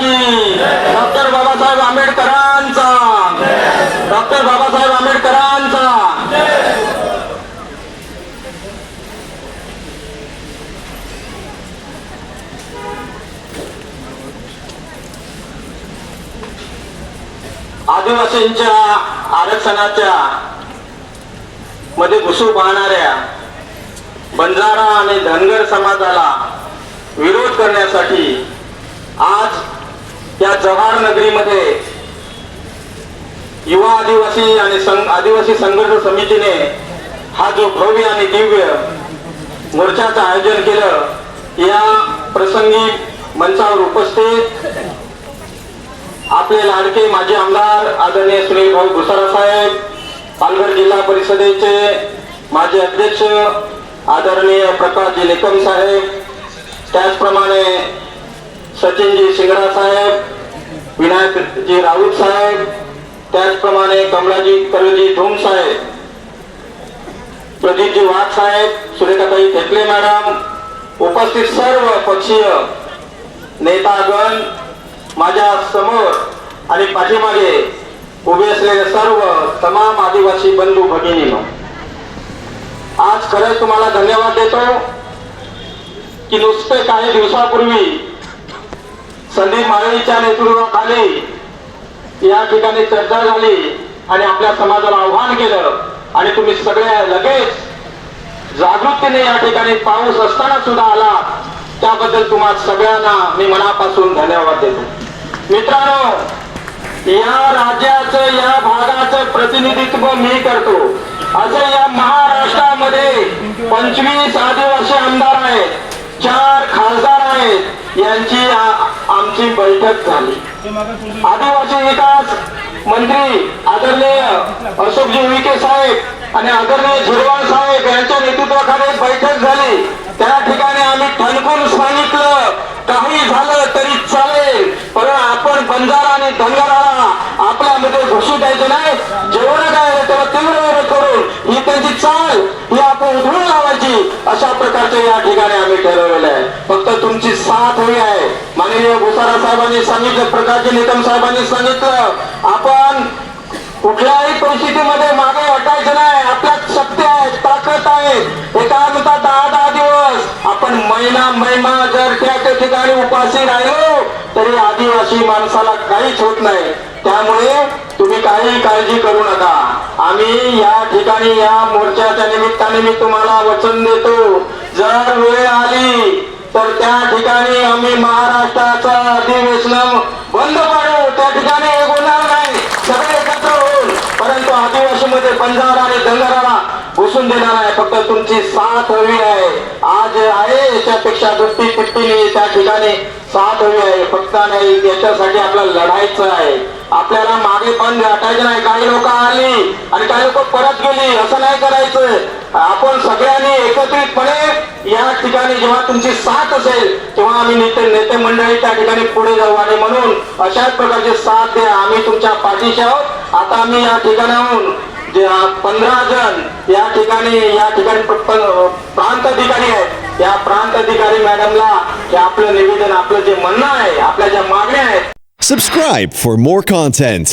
की डॉक्टर बाबासाहेब आंबेडकरांचा. डॉक्टर बाबासाहेब आंबेडकरांचा. आदिवासींच्या आरक्षणाच्या मध्ये घुसू पाहणाऱ्या बंजारा आणि धनगर समाजाला विरोध करण्यासाठी आज या जव्हार नगरीमध्ये युवा आदिवासी आणि संघ आदिवासी संघर्ष समितीने हा जो भव्य आणि दिव्य मोर्चाचं आयोजन केलं या प्रसंगी मंचावर उपस्थित आपले लाडके माजी आमदार आदरणीय सुनील भाऊ भुसारा साहेब पालघर जिल्हा परिषदेचे माजी अध्यक्ष आदरणीय प्रकाशजी निकम साहेब त्याचप्रमाणे सचिनजी शिंगडा साहेब विनायकजी राऊत साहेब त्याचप्रमाणे कमलाजी करुजी धूम साहेब प्रदीपजी वाघ साहेब सुरेखाताई थेटले मॅडम उपस्थित सर्व पक्षीय नेतागण माझ्यासमोर आणि पाठीमागे उभे असलेले सर्व तमाम आदिवासी बंधू भगिनीनो आज खरंच तुम्हाला धन्यवाद देतो की नुसते काही दिवसापूर्वी संदीप माळेच्या नेतृत्वाखाली या ठिकाणी चर्चा झाली आणि आपल्या समाजाला आव्हान केलं. आणि तुम्ही सगळ्या लगेच जागृतीने या ठिकाणी पाऊस असताना सुद्धा आला. त्याबद्दल तुम्हा सगळ्यांना मी मनापासून धन्यवाद देतो. मित्रांनो या राज्याचं या भागाचं प्रतिनिधित्व मी करतो. असं या महाराष्ट्रामध्ये पंचवीस आदिवासी आमदार आहेत चार खासदार आहेत यांची आमची बैठक झाली. आदिवासी विकास मंत्री आदरणीय अशोकजी विखे साहेब आणि आदरणीय झिरवाळ साहेब यांच्या नेतृत्वाखाली बैठक झाली. त्या ठिकाणी आम्ही ठणकून सांगितलं काही झालं तरी चालेल. पण आपण बंजारा आणि धनगराला आपल्यामध्ये घुसू द्यायचं नाही. जेवढं काय त्याला तीव्र विरोध करून ही त्यांची चाल ही आपण उधळून लावायची अशा प्रकारचे या ठिकाणी आम्ही ठरवलेलं आहे. फक्त तुमची साथ हवी आहे माननीय साहेबांनी सांगितलं प्रकाशजी निकम साहेबांनी सांगितलं आपण कुठल्याही परिस्थितीमध्ये मागे हटायचं नाही आपल्यात शक्ती आहे ताकद आहे. एका दहा दहा दिवस. आपण महिना महिना जर त्या ठिकाणी उपाशी राहिलो तरी आदिवासी माणसाला काहीच होत नाही. त्यामुळे तुम्ही काही काळजी करू नका. आम्ही या ठिकाणी या मोर्चाच्या निमित्ताने मी तुम्हाला वचन देतो. जर वेळ आली तर त्या ठिकाणी आम्ही महाराष्ट्राचा अधिवेशन बंद पाडू. त्या ठिकाणी हे होणार नाही. सगळे एकत्र होऊन. परंतु आदिवासी मध्ये बंजारा आणि धनगराला घुसून देणार आहे. फक्त तुमची साथ हवी आहे. आज आहे याच्यापेक्षा दुप्टी तिप्टीने त्या ठिकाणी साथ हवी आहे. फक्त नाही याच्यासाठी आपल्याला लढायचं आहे. आपल्याला मागे पण हटायचं नाही. काही लोक आली आणि काही लोक परत गेली. असं नाही करायचं. आपण सगळ्यांनी एकत्रितपणे या ठिकाणी जेव्हा तुमची साथ असेल तेव्हा आम्ही नेते नेते मंडळी त्या ठिकाणी पुढे जाऊ. आणि म्हणून अशाच प्रकारचे साथ द्या. आम्ही तुमच्या पाठीशी आहोत. आता आम्ही या ठिकाणाहून जे पंधरा जण या ठिकाणी या ठिकाणी प्रांत अधिकारी आहेत. या प्रांत अधिकारी मॅडमला हे आपलं निवेदन आपलं जे म्हणणं आहे आपल्या ज्या मागण्या आहेत. Subscribe for more content